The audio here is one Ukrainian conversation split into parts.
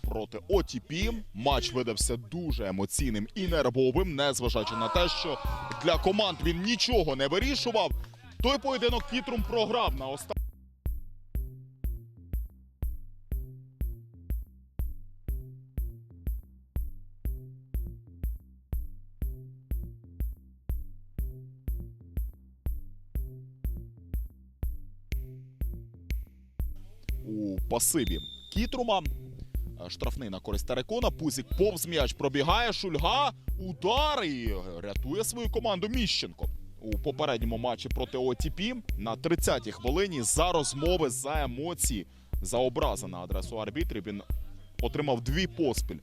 проти ОТП. Матч видався дуже емоційним і нервовим, незважаючи на те, що для команд він нічого не вирішував. Той поєдинок Кітрум програв на останній. у пасиві Кітрума. Е, Штрафний на користь Терекона. Пузік повз м'яч пробігає. Шульга. Удар і рятує свою команду Міщенко. У попередньому матчі проти ОТП на 30-й хвилині за розмови, за емоції, за образи на адресу арбітрів він отримав дві поспіль.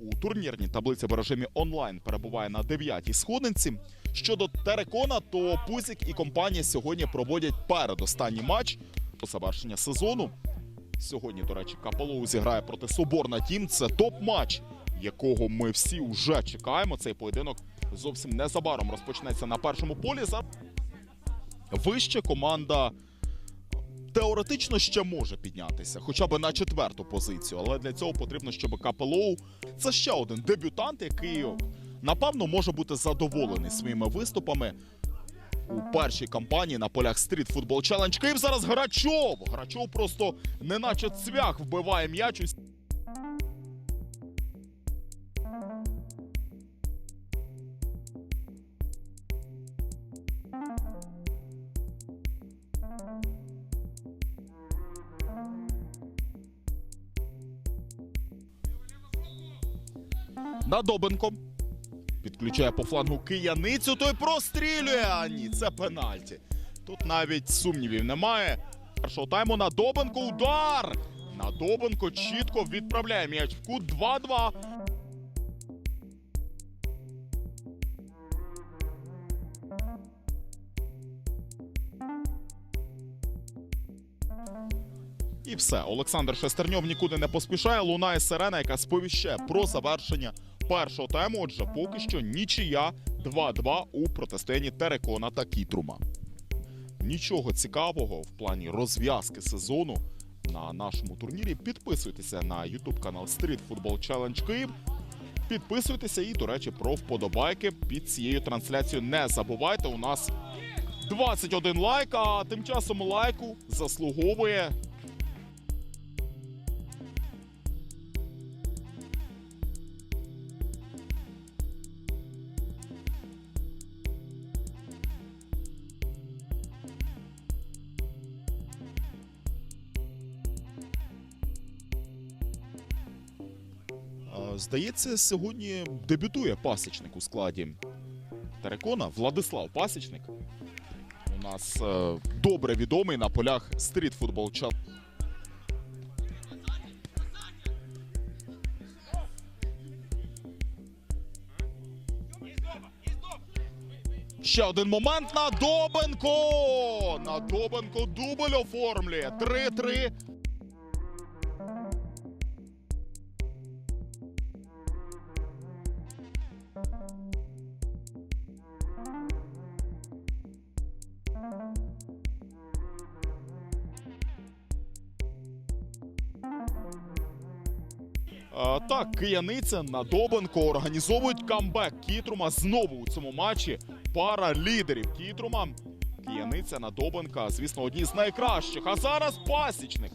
У турнірній таблиці в режимі онлайн перебуває на 9-й сходинці. Щодо Терекона, то Пузік і компанія сьогодні проводять передостанній матч до завершення сезону. Сьогодні, до речі, Капелоу зіграє проти Соборна Тім. Це топ-матч, якого ми всі вже чекаємо. Цей поєдинок зовсім незабаром розпочнеться на першому полі. За вище команда теоретично ще може піднятися, хоча б на четверту позицію. Але для цього потрібно, щоб Капелоу це ще один дебютант, який напевно може бути задоволений своїми виступами у першій кампанії на полях Street Football Challenge Київ. Зараз Грачов. Грачов просто неначе цвях вбиває м'яч. у с- На Добенко. Підключає по флангу кияницю, той прострілює. А ні, це пенальті. Тут навіть сумнівів немає. Першого тайму на Добенко удар. На Добенко чітко відправляє м'яч в кут 2-2. І все. Олександр Шестерньов нікуди не поспішає. Лунає сирена, яка сповіщає про завершення першого тайму. Отже, поки що нічия 2-2 у протистоянні Терекона та Кітрума. Нічого цікавого в плані розв'язки сезону на нашому турнірі. Підписуйтеся на YouTube канал Street Football Challenge Київ. Підписуйтеся і, до речі, про вподобайки під цією трансляцією. Не забувайте, у нас 21 лайк, а тим часом лайку заслуговує Здається, сьогодні дебютує пасічник у складі Терекона Владислав Пасічник. У нас е, добре відомий на полях стріт футбол чат. Ще один момент на Добенко! На Добенко дубль оформлює. 3-3. Так, кияниця на Добенко організовують камбек Кітрума знову у цьому матчі. Пара лідерів Кітрума. Кияниця на Добенка, звісно, одні з найкращих. А зараз пасічник.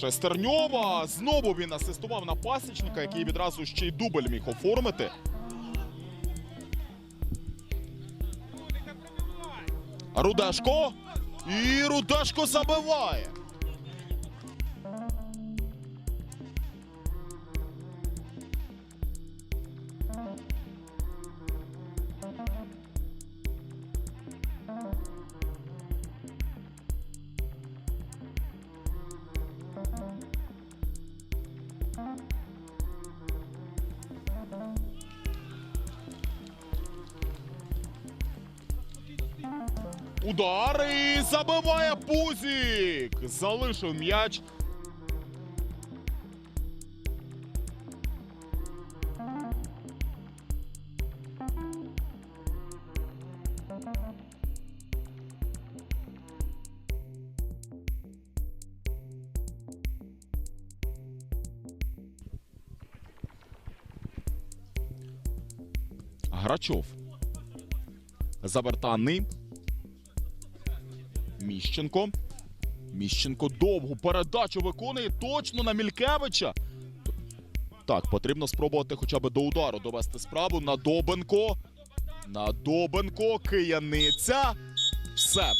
Шестерньова. Знову він асистував на пасічника, який відразу ще й дубль міг оформити. Рудешко. І Рудешко забиває. Удар і забиває Пузік. Залишив м'яч. Грачов. Завертаний. Міщенко. Міщенко довгу передачу виконує точно на Мількевича. Так, потрібно спробувати хоча б до удару довести справу на Добенко. На Добенко, кияниця. Все.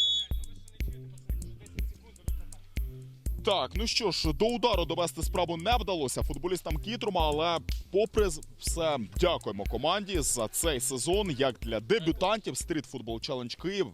Так, ну що ж, до удару довести справу не вдалося футболістам Кітрума, але попри все, дякуємо команді за цей сезон, як для дебютантів Стріт Футбол Челендж Київ.